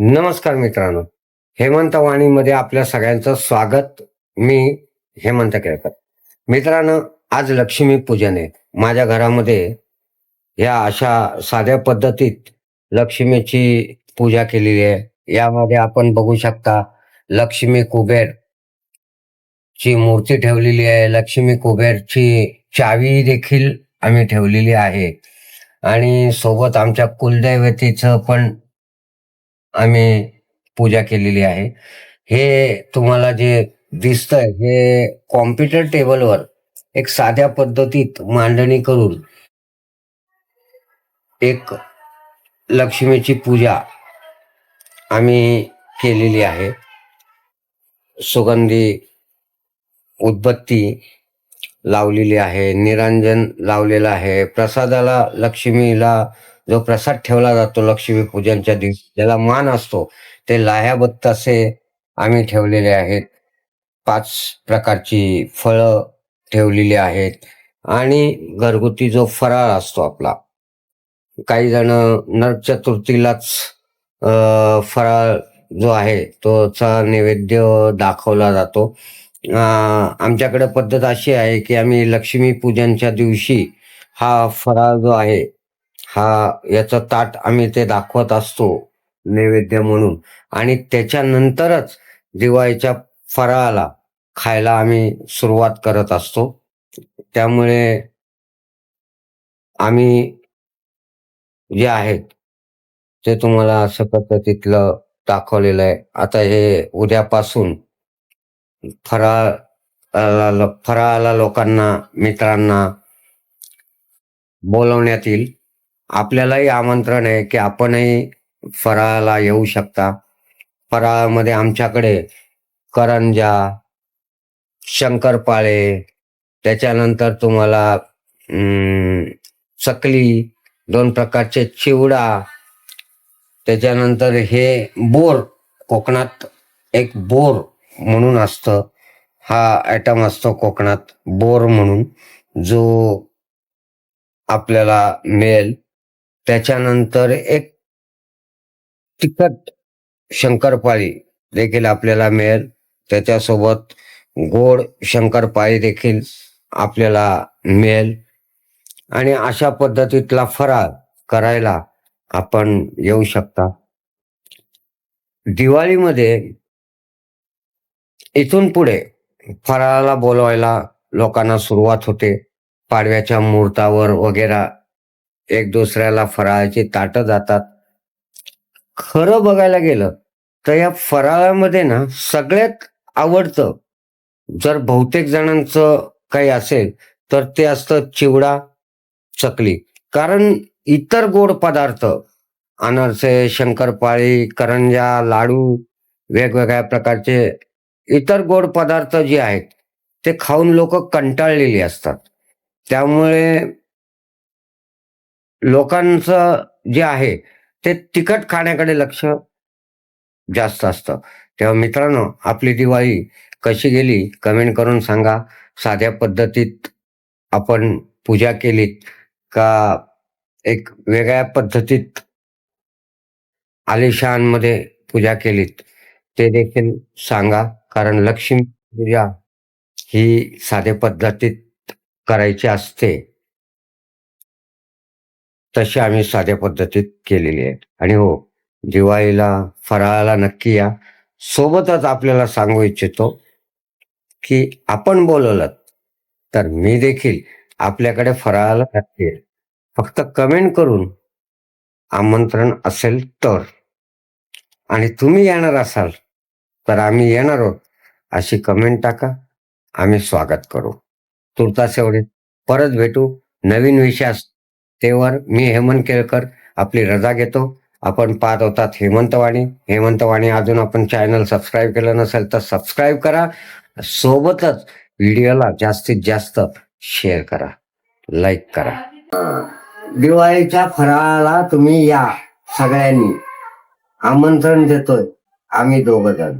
नमस्कार मित्रांनो. हेमंत वाणीमध्ये आपल्या सगळ्यांचं स्वागत. मी हेमंत केळकर. मित्रांनो आज लक्ष्मी पूजन आहे माझ्या घरामध्ये या अशा साध्या पद्धतीत लक्ष्मीची पूजा केलेली आहे. यामध्ये आपण बघू शकता लक्ष्मी कुबेर ची मूर्ती ठेवलेली आहे. लक्ष्मी कुबेरची चावी देखील आम्ही ठेवलेली आहे. आणि सोबत आमच्या कुलदैवतीचं पण आम्ही पूजा केलेली आहे. हे तुम्हाला जे दिसतंय हे कॉम्प्युटर टेबलवर एक साध्या पद्धतीत मांडणी करून एक लक्ष्मीची पूजा आम्ही केलेली आहे. सुगंधी उदबत्ती लावलेली आहे निरांजन लावलेलं आहे. प्रसादाला लक्ष्मीला जो प्रसाद ठेवला जातो लक्ष्मी पूजनच्या दिवशी ज्याला मान असतो ते लाह्याबत्त असे आम्ही ठेवलेले आहेत. पाच प्रकारची फळं ठेवलेली आहेत. आणि घरगुती जो फराळ असतो आपला काही जण नरक चतुर्थीलाच फराळ जो आहे तोचा नैवेद्य दाखवला जातो. आमच्याकडे पद्धत अशी आहे की आम्ही लक्ष्मी पूजनच्या दिवशी हा फराळ जो आहे हा याचं ताट आम्ही ते दाखवत असतो नैवेद्य म्हणून. आणि त्याच्यानंतरच दिवाळीच्या फराळाला खायला आम्ही सुरुवात करत असतो. त्यामुळे आम्ही जे आहेत ते तुम्हाला असं पद्धतीतलं दाखवलेलं आहे. आता हे उद्यापासून फराळ फराळाला लोकांना मित्रांना बोलवण्यात येईल. आपल्यालाही आमंत्रण आहे की आपणही फराळाला येऊ शकता. फराळामध्ये आमच्याकडे करंजा शंकरपाळे त्याच्यानंतर तुम्हाला सकली चकली दोन प्रकारचे चिवडा त्याच्यानंतर हे बोर कोकणात एक बोर म्हणून असतं. हा ॲटम असतो कोकणात बोर म्हणून जो आपल्याला मिळेल. त्याच्यानंतर एक तिखट शंकरपाळी देखील आपल्याला मिळेल. त्याच्यासोबत गोड शंकरपाळी देखील आपल्याला मिळेल. आणि अशा पद्धतीतला फराळ करायला आपण येऊ शकता. दिवाळीमध्ये इथून पुढे फराळाला बोलवायला लोकांना सुरुवात होते. पाडव्याच्या मुहूर्तावर वगैरे एक दुसऱ्याला फराळाची ताटं जातात. खरं बघायला गेलं तर या फराळामध्ये ना सगळ्यात आवडतं जर बहुतेक जणांचं काही असेल तर ते असतं चिवडा चकली. कारण इतर गोड पदार्थ अनारसे शंकरपाळी करंजा लाडू वेगवेगळ्या प्रकारचे इतर गोड पदार्थ जे आहेत ते खाऊन लोक कंटाळलेली असतात. त्यामुळे लोकांचं जे आहे ते तिखट खाण्याकडे लक्ष जास्त असतं. तेव्हा मित्रांनो आपली दिवाळी कशी गेली कमेंट करून सांगा. साध्या पद्धतीत आपण पूजा केलीत का एक वेगळ्या पद्धतीत आलिशानमध्ये पूजा केलीत. ते देखील सांगा कारण लक्ष्मी पूजा ही साध्या पद्धतीत करायची असते. तशी आम्ही साध्या पद्धतीत केलेली आहे. आणि हो दिवाळीला फराळाला नक्की या. सोबतच आपल्याला सांगू इच्छितो की आपण बोलवलं तर मी देखील आपल्याकडे फराळाला नक्की येईल. फक्त कमेंट करून आमंत्रण असेल तर. आणि तुम्ही येणार असाल तर आम्ही येणार आहोत अशी कमेंट टाका. आम्ही स्वागत करू. तुर्तास एवढे. परत भेटू. नवीन विषयास तेवर मी हेमंत केळकर आपली रजा घेतो. आपण पाहत होतात हेमंतवाणी. हेमंतवाणी अजून आपण चॅनल सबस्क्राईब केलं नसेल तर सबस्क्राईब करा. सोबतच व्हिडिओला जास्तीत जास्त शेअर करा. लाईक करा. दिवाळीच्या फराळाला तुम्ही या सगळ्यांनी. आमंत्रण देतोय आम्ही दोघ जण.